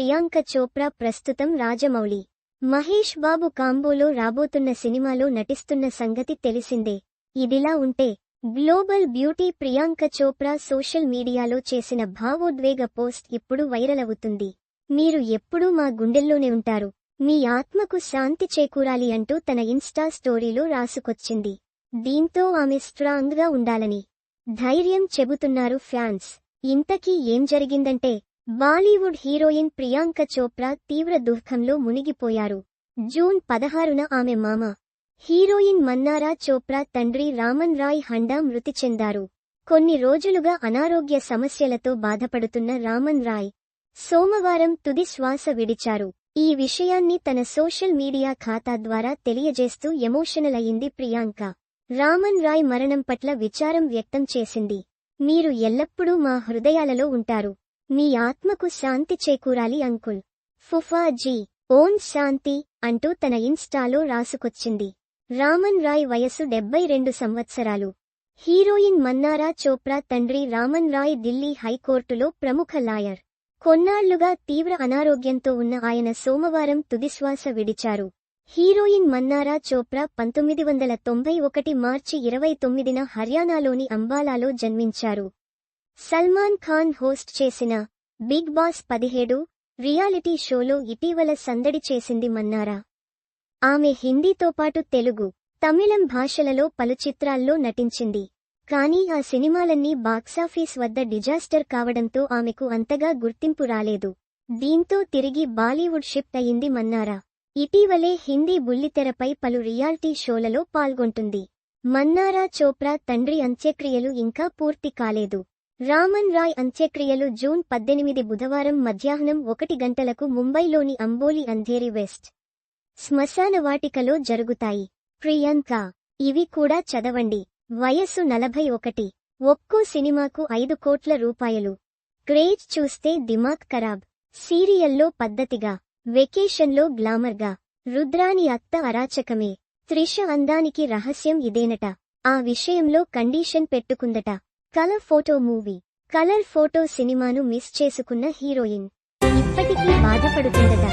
ప్రియాంక చోప్రా ప్రస్తుతం రాజమౌళి. మహేష్ బాబు కాంబోలో రాబోతున్న సినిమాలో నటిస్తున్న సంగతి తెలిసిందే. ఇదిలా ఉంటే global beauty Priyanka Chopra social మీడియాలో చేసిన భావోద్వేగ పోస్ట్ ఇప్పుడు వైరల్ అవుతుంది. మీరు ఎప్పుడూ మా గుండెల్లోనే ఉంటారు. మీ ఆత్మకు శాంతి చేకూరాలి అంటూ తన ఇన్స్టా స్టోరీలో రాసుకొచ్చింది. దీంతో ఆమె స్ట్రాంగ్గా ఉండాలని ధైర్యం చెబుతున్నారు ఫ్యాన్స్. ఇంతకీ ఏం జరిగిందంటే బాలీవుడ్ హీరోయిన్ ప్రియాంక చోప్రా తీవ్ర దుఃఖంలో మునిగిపోయారు. జూన్ పదహారున ఆమె మామ హీరోయిన్ మన్నారా చోప్రా తండ్రి రామన్ రాయ్ హండా మృతి చెందారు. కొన్ని రోజులుగా అనారోగ్య సమస్యలతో బాధపడుతున్న రామన్ రాయ్ సోమవారం తుది శ్వాస విడిచారు. ఈ విషయాన్ని తన సోషల్ మీడియా ఖాతా ద్వారా తెలియజేస్తూ ఎమోషనల్ అయింది ప్రియాంక. రామన్ రాయ్ మరణం పట్ల విచారం వ్యక్తం చేసింది. మీరు ఎల్లప్పుడూ మా హృదయాలలో ఉంటారు. మీ ఆత్మకు శాంతి చేకూరాలి అంకుల్. ఫుఫా జీ ఓం శాంతి అంటూ తన ఇన్స్టాలో రాసుకొచ్చింది. రామన్ రాయ్ వయసు డెబ్బై రెండు సంవత్సరాలు. హీరోయిన్ మన్నారా చోప్రా తండ్రి రామన్ రాయ్ ఢిల్లీ హైకోర్టులో ప్రముఖ లాయర్. కొన్నాళ్ళుగా తీవ్ర అనారోగ్యంతో ఉన్న ఆయన సోమవారం తుదిశ్వాస విడిచారు. హీరోయిన్ మన్నారా చోప్రా పంతొమ్మిది వందల తొంభై ఒకటి మార్చి ఇరవై తొమ్మిదిన హర్యానాలోని అంబాలాలో జన్మించారు. సల్మాన్ ఖాన్ హోస్ట్ చేసిన బిగ్ బాస్ పదిహేడు రియాలిటీ షోలో ఇటీవల సందడి చేసింది మన్నారా. ఆమె హిందీతో పాటు తెలుగు తమిళం భాషలలో పలు చిత్రాల్లో నటించింది. కానీ ఆ సినిమాలన్నీ బాక్సాఫీస్ వద్ద డిజాస్టర్ కావడంతో ఆమెకు అంతగా గుర్తింపు రాలేదు. దీంతో తిరిగి బాలీవుడ్ షిఫ్ట్ అయింది మన్నారా. ఇటీవలే హిందీ బుల్లితెరపై పలు రియాలిటీ షోలలో పాల్గొంటుంది. మన్నారా చోప్రా తండ్రి అంత్యక్రియలు ఇంకా పూర్తి కాలేదు. రామన్ రాయ్ అంత్యక్రియలు జూన్ పద్దెనిమిది బుధవారం మధ్యాహ్నం ఒకటి గంటలకు ముంబైలోని అంబోలి అంధేరి వెస్ట్. శ్మశాన వాటికలో జరుగుతాయి. ప్రియాంక ఇవి కూడా చదవండి. వయస్సు నలభై ఒకటి. ఒక్కో సినిమాకు ఐదు కోట్ల రూపాయలు. క్రేజ్ చూస్తే దిమాగ్ ఖరాబ్. సీరియల్లో పద్ధతిగా వెకేషన్లో గ్లామర్గా. రుద్రాని అత్త అరాచకమే. త్రిష అందానికి రహస్యం ఇదేనట. ఆ విషయంలో condition పెట్టుకుందట. Colour photo movie. Colour photo సినిమాను మిస్ చేసుకున్న హీరోయిన్. ఇప్పటికీ బాధపడుతుందట.